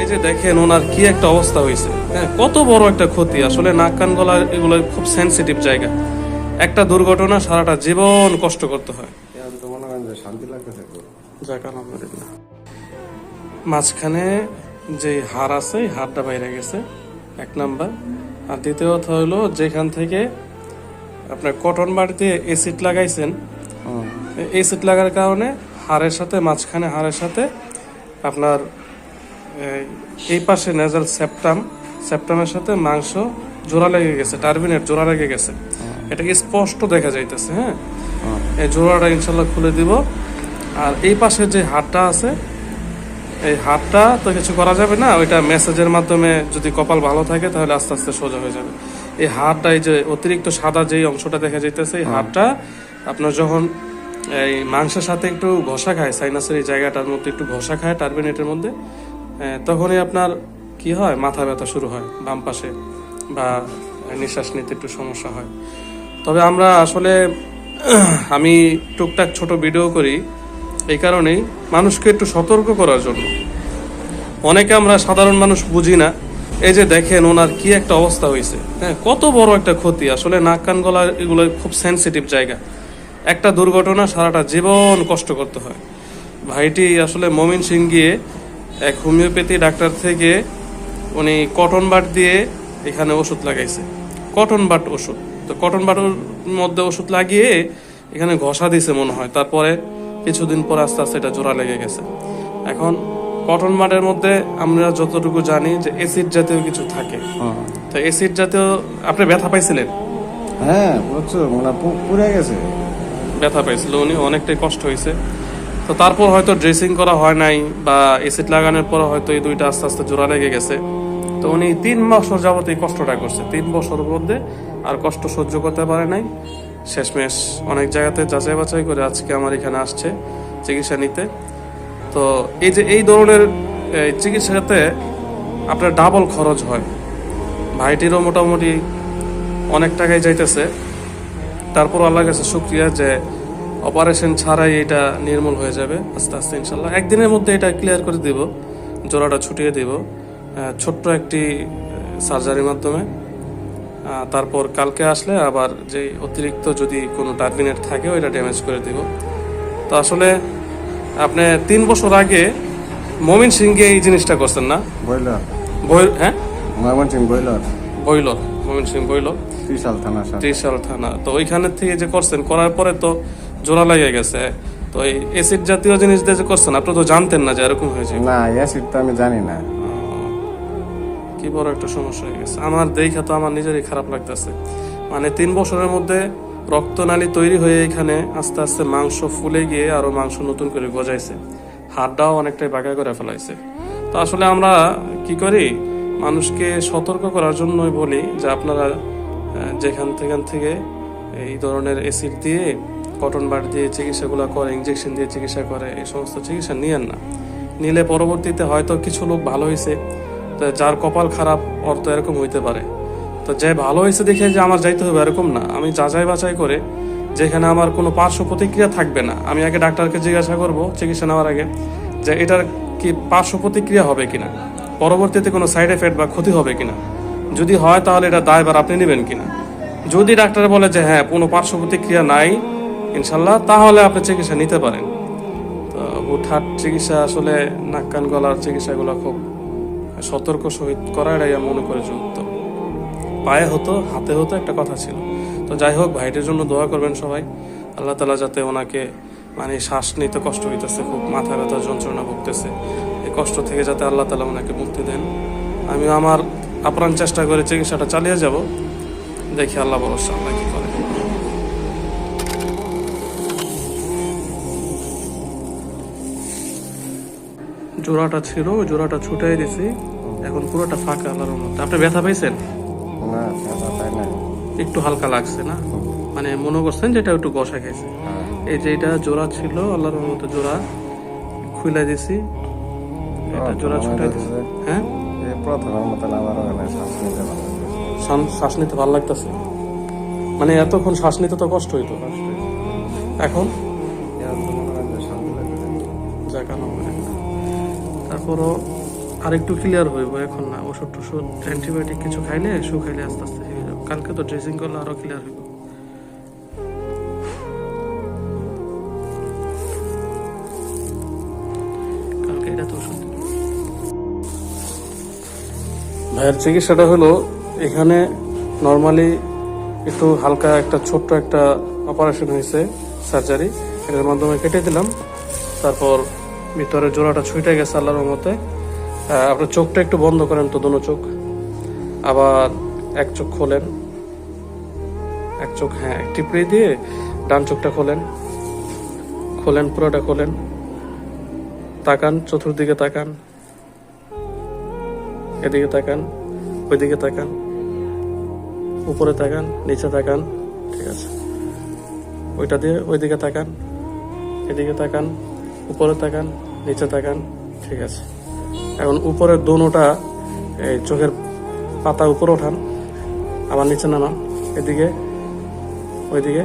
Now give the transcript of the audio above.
এই যে দেখেন ওনার কি একটা অবস্থা হয়েছে হ্যাঁ কত বড় একটা ক্ষতি। আসলে নাক কান গলা এগুলো খুব সেনসিটিভ জায়গা। একটা দুর্ঘটনা সারাটা জীবন কষ্ট করতে হয়। যাক আলহামদুলিল্লাহ। মাঝখানে যে হাড় আছে এই হাড়টা বাইরে গেছে এক নাম্বার। আর দ্বিতীয় কথা হলো যেখান থেকে আপনার কটন বাড়িতে এসিড লাগাইছেন এসিড লাগার কারণে হাড়ের সাথে মাঝখানে হাড়ের সাথে আপনার এই, পাশে নেজাল সেপ্টাম সেপ্টামের সাথে মাংস জোড়া লেগে গেছে টার্বিনের জোড়া লেগে গেছে। এটাকে স্পষ্ট দেখা যাইতেছে হ্যাঁ? এই জোড়াটা ইনশাল্লাহ খুলে দিব। আর এই পাশে যে হাড়টা আছে এই হাড়টা তো কিছু করা যাবে না ওইটা মেসেজের মাধ্যমে যদি কপাল ভালো থাকে তাহলে আস্তে আস্তে সোজা হয়ে যাবে। এই হাড়টা এই যে অতিরিক্ত সাদা যেই অংশটা দেখা যাইতেছে এই হাড়টা আপনার যখন এই মাংসের সাথে একটু ঘষা খায় সাইনাসের এই জায়গাটার মধ্যে একটু ঘষা খায় টার্বিনেটের মধ্যে তখনই আপনার কি হয়? মাথা ব্যথা শুরু হয় বাম পাশে বা নিঃশ্বাস নিতে একটু সমস্যা হয়। তবে আমরা আসলে আমি টুকটাক ছোট ভিডিও করি এই কারণেই মানুষকে একটু সতর্ক করার জন্য। অনেকে আমরা সাধারণ মানুষ বুঝি না। এই যে দেখেন ওনার কি একটা অবস্থা হয়েছে হ্যাঁ কত বড় একটা ক্ষতি। আসলে নাক কান গলা এগুলো খুব সেন্সিটিভ জায়গা। একটা দুর্ঘটনা সারাটা জীবন কষ্ট করতে হয়। ভাইটি আসলে মমিন সিং গিয়ে এক হোমিওপ্যাথি ডাক্তার থেকে উনি কটন বাট দিয়ে এখানে ওষুধ লাগাইছে। কটন বাট ওষুধ। তো কটন বাটের মধ্যে ওষুধ লাগিয়ে এখানে ঘষা দিছে মনে হয়। তারপরে কিছুদিন পর আস্তে আস্তে এটা জোড়া লেগে গেছে। এখন কটন বাটের মধ্যে আমরা যতটুকু জানি যে এসিড জাতীয় কিছু থাকে। তো এসিড জাতীয় আপনি ব্যথা পাইছিলেন? হ্যাঁ প্রচুর। মানে পুড়ে গেছে। ব্যথা পাইছিল। উনি অনেকটাই কষ্ট হয়েছে তো তারপর হয়তো ড্রেসিং করা হয় নাই বা এসিড লাগানোর পর হয়তো এই দুইটা আস্তে আস্তে জোড়া লেগে গেছে। তো উনি তিন বছর যাবত এই কষ্টটা করছে। তিন বছর মধ্যে আর কষ্ট সহ্য করতে পারে নাই। শেষমেশ অনেক জায়গাতে যাচাই বাছাই করে আজকে আমার এখানে আসছে চিকিৎসা নিতে। তো এই যে এই ধরনের চিকিৎসাতে আপনার ডাবল খরচ হয়। ভাইটিরও মোটামুটি অনেক টাকায় যাইতেছে। তারপর আল্লাহ কাছে শুক্রিয়া যে অপারেশন ছাড়াই এটা নির্মূল হয়ে যাবে আস্তে আস্তে ইনশাল্লাহ একদিনের মধ্যে এটা ক্লিয়ার করে দিব জোড়াটা ছুটিয়ে দিব। ছোট্ট একটি সার্জারির মাধ্যমে। তারপর কালকে আসলে আবার যে অতিরিক্ত যদি কোনো টার্বিনেট থাকে ওইটা ড্যামেজ করে দিব। তো আসলে আপনি তিন বছর আগে মমিন সিংকে এই জিনিসটা করছেন না? বইলর। বই হ্যাঁ? ময়মনসিং বইলর। বইল মমিন সিং বইল ত্রিশাল সাথে ত্রিশাল থানা। তো ওইখানের থেকে যে করছেন করার পরে তো জোড়া লেগে গেছে। তো এই এসিড জাতীয় জিনিস দিয়ে যে করছেন আপনি তো জানতেন না যে এরকম হয়েছে না অ্যাসিড তো আমি জানি না। কি বড় একটা সমস্যা হয়ে গেছে। আমার দেখা তো আমার নিজেরই খারাপ লাগতেছে। মানে তিন বছরের মধ্যে রক্তনালী তৈরি হয়ে এখানে আস্তে আস্তে মাংস ফুলে গিয়ে আরও মাংস নতুন করে গজাইছে। হাড়টাও অনেকটাই বাঁকা করে ফেলাইছে। তো আসলে আমরা কি করি? মানুষকে সতর্ক করার জন্যই বলি যে আপনারা যেখান থেকে থেকে এই ধরনের এসিড দিয়ে কটন বার দিয়ে চিকিৎসাগুলো করে ইঞ্জেকশন দিয়ে চিকিৎসা করে, এই সমস্ত চিকিৎসা নিয়েন না। নিলে পরবর্তীতে হয়তো কিছু লোক ভালো হয়েছে যার কপাল খারাপ তো এরকম হইতে পারে। তো যে ভালো হয়েছে দেখে যে আমার যাইতে হবে এরকম না। আমি যাচাই বাছাই করে যেখানে আমার কোনো পার্শ্ব প্রতিক্রিয়া থাকবে না, আমি আগে ডাক্তারকে জিজ্ঞাসা করব চিকিৎসা নেওয়ার আগে যে এটার কি পার্শ্ব প্রতিক্রিয়া হবে কিনা, পরবর্তীতে কোনো সাইড এফেক্ট বা ক্ষতি হবে কিনা। যদি হয় তাহলে এটা দায়বার আপনি নেবেন কিনা। যদি ডাক্তার বলে যে হ্যাঁ কোনো পার্শ্ব প্রতিক্রিয়া নাই ইনশাল্লাহ তাহলে আপনি চিকিৎসা নিতে পারেন। তো হুটহাট চিকিৎসা আসলে নাক কান গলার চিকিৎসাগুলো খুব সতর্ক সহিত করাটাই আমি মনে করি যে উত্তম পায়ে হতো, হাতে হতো একটা কথা ছিল। তো যাই হোক, ভাইটির জন্য দোয়া করবেন সবাই। আল্লাহ তালা যাতে ওনাকে মানে শ্বাস নিতে কষ্ট হইতেছে, খুব মাথা ব্যথা, যন্ত্রণা ভুগতেছে। এই কষ্ট থেকে যাতে আল্লাহ তালা ওনাকে মুক্তি দেন। আমি আমার আপ্রাণ চেষ্টা করে চিকিৎসাটা চালিয়ে যাব। দেখি আল্লাহ ভরসা আল্লাহ কি করে। জোড়াটা ছিল ওই জোড়াটা ছুটাই দিছি। এখন পুরোটা ফাঁকা আল্লাহর মধ্যে আপনি ব্যথা পাইছেন? না ব্যথা পাই না একটু হালকা লাগছে না? মানে মনে করছেন যেটা একটু গসা খাইছে? হ্যাঁ। এই যে এটা জোড়া ছিল আল্লাহর মতো জোড়া খুলে দিছি। এটা জোড়া ছুটাই দিছি। হ্যাঁ? প্রথমের ওখানে শ্বাস নিতে ভালো। শ্বাস নিতে ভালো লাগতেছে? মানে এতক্ষণ শ্বাস নিতে তো কষ্ট হইতো। এখন? এখন তারপরও আর একটু ক্লিয়ার হইব এখন না। ওষুধ টষুধ অ্যান্টিবায়োটিক কিছু খাইলে শু খাইলে আস্তে আস্তে হয়ে যাবে। কালকে তো ড্রেসিং করলে আরও ক্লিয়ার হইব। ভাইয়ের চিকিৎসাটা হলো, এখানে নর্মালি একটু হালকা একটা ছোট্ট একটা অপারেশন হয়েছে সার্জারি এটার মাধ্যমে কেটে দিলাম। তারপর ভিতরে জোড়াটা ছুটে গেছে আল্লাহর মতে আপনার চোখটা একটু বন্ধ করেন তো দোনো চোখ। আবার এক চোখ খোলেন। এক চোখ হ্যাঁ টিপড়ি দিয়ে ডান চোখটা খোলেন। খোলেন, পুরোটা খোলেন। তাকান, চতুর্দিকে তাকান। এদিকে তাকান, ওইদিকে তাকান। উপরে তাকান, নিচে তাকান। ঠিক আছে। ওইটা দিয়ে ওইদিকে তাকান, এদিকে তাকান। উপরে তাকান, নিচে তাকান, ঠিক আছে। এখন উপরের দোনোটা, এই চোখের পাতা উপরে ওঠান, আবার নিচে নামান, এদিকে, ওইদিকে।